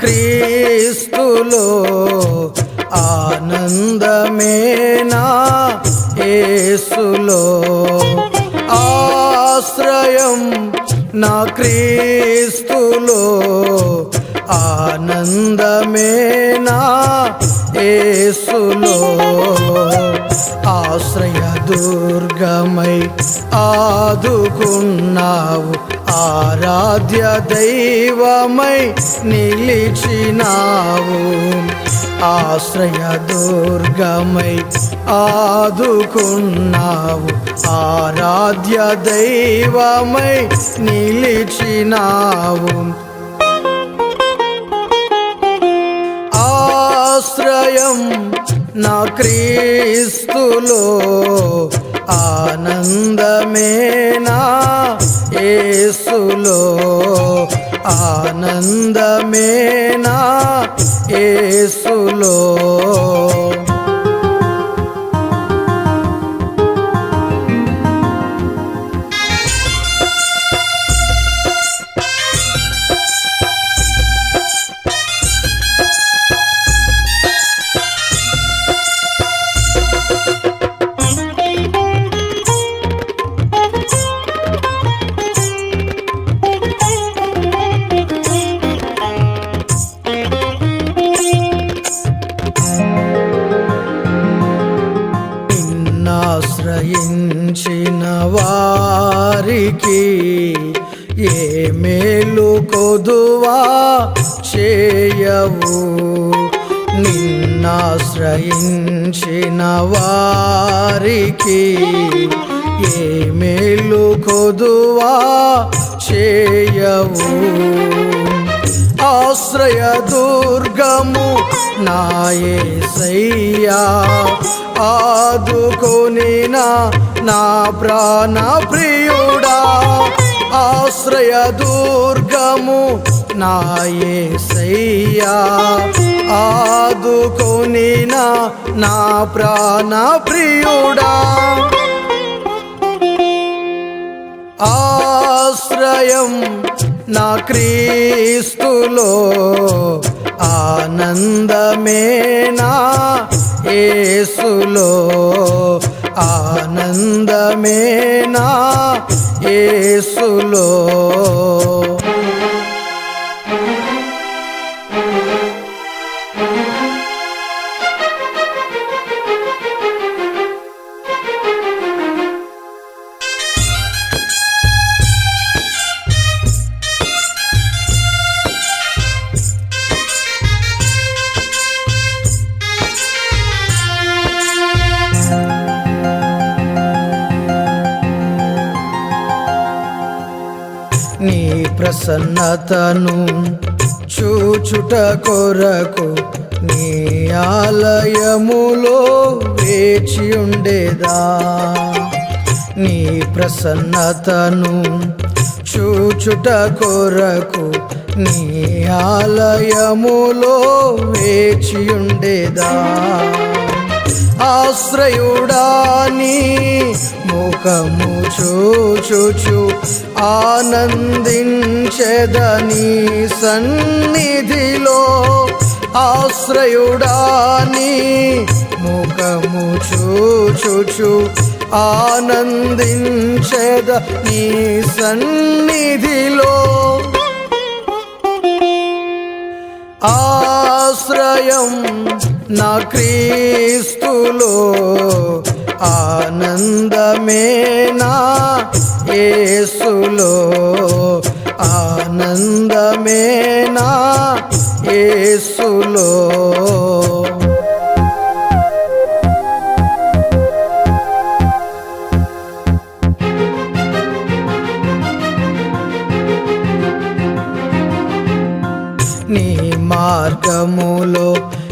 క్రీస్తులో ఆనందమేనా ఏసులో ఆశ్రయం నా క్రీస్తులో ఆనందమేనా ఏసులో ఆశ్రయ దుర్గమై ఆదుకున్నావు. ఆరాధ్య దైవమై నిలిచినావు. ఆశ్రయ దుర్గమై ఆదుకున్నావు. ఆరాధ్య దైవమై నిలిచినావు. ఆశ్రయం నా క్రీస్తులో ఆనందమేనా? ఏసులో ఆనందమేనా? ఏసులో వారికి ఏ మేలు కొదువా చేయవు. నిన్నాశ్రయించిన వారికి ఏ మేలు కొదువా చేయవు. ఆశ్రయ దుర్గము నాయసయ్యా ఆదుకొని నా ప్రాణ ప్రియుడా ఆశ్రయ దుర్గము నాయే సయ్యా ఆదుకొని నా ప్రాణ ప్రియుడా ఆశ్రయం నా క్రీస్తులో ఆనందమేనా. ఏసులో ఆనందమేనా? ఏసులో ప్రసన్నతను చూచుట కొరకు నీ ఆలయములో వేచి ఉండేదా? నీ ప్రసన్నతను చూచుట కొరకు నీ ఆలయములో వేచి ఉండేదా? ఆశ్రయుడాని ముఖము చూచుచు ఆనందించెదని సన్నిధిలో. ఆశ్రయుడాని ముఖము చూచుచు ఆనందించెద నీ సన్నిధిలో. ఆశ్రయం నా క్రీస్తులో ఆనందమేనా ఏసులో ఆనందమేనా ఏసులో నీ మార్గములో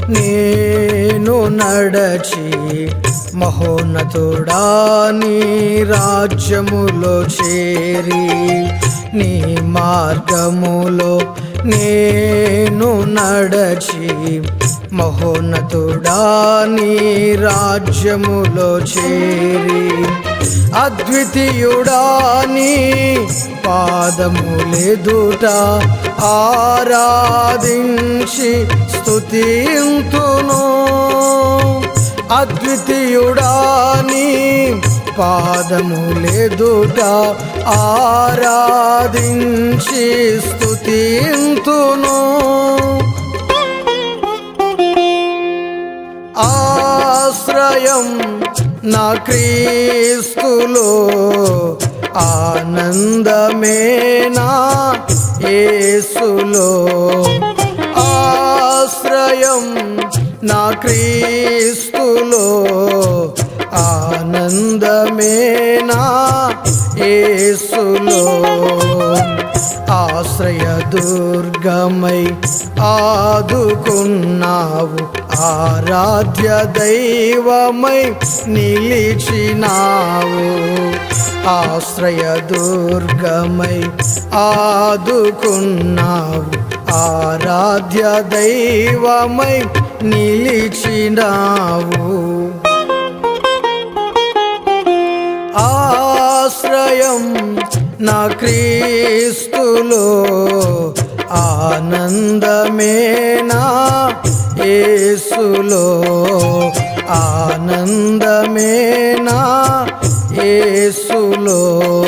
నేను నడచి మహోన్నతుడా నీ రాజ్యములో చేరి నీ మార్గములో నేను నడచి మహోన్నతుడా నీ రాజ్యములో చేరి అద్వితీయుడాని పాదములెదుట ఆరాధించి స్తుతింతును. అద్వితీయుడాని పాదములెదుట ఆరాధించి స్తుతింతును. ఆశ్రయం నా క్రీస్తులో ఆనందమేనా? యేసులో ఆశ్రయం నా క్రీస్తులో ఆనందమేనా? యేసులో ఆశ్రయదుర్గమై ఆదుకున్నావు. ఆరాధ్య దైవమై నిలిచినావు. ఆశ్రయదుర్గమై ఆదుకున్నావు. ఆరాధ్య దైవమై నిలిచినావు. నా క్రీస్తులో ఆనందమేనా? ఏసులో ఆనందమేనా? ఏసులో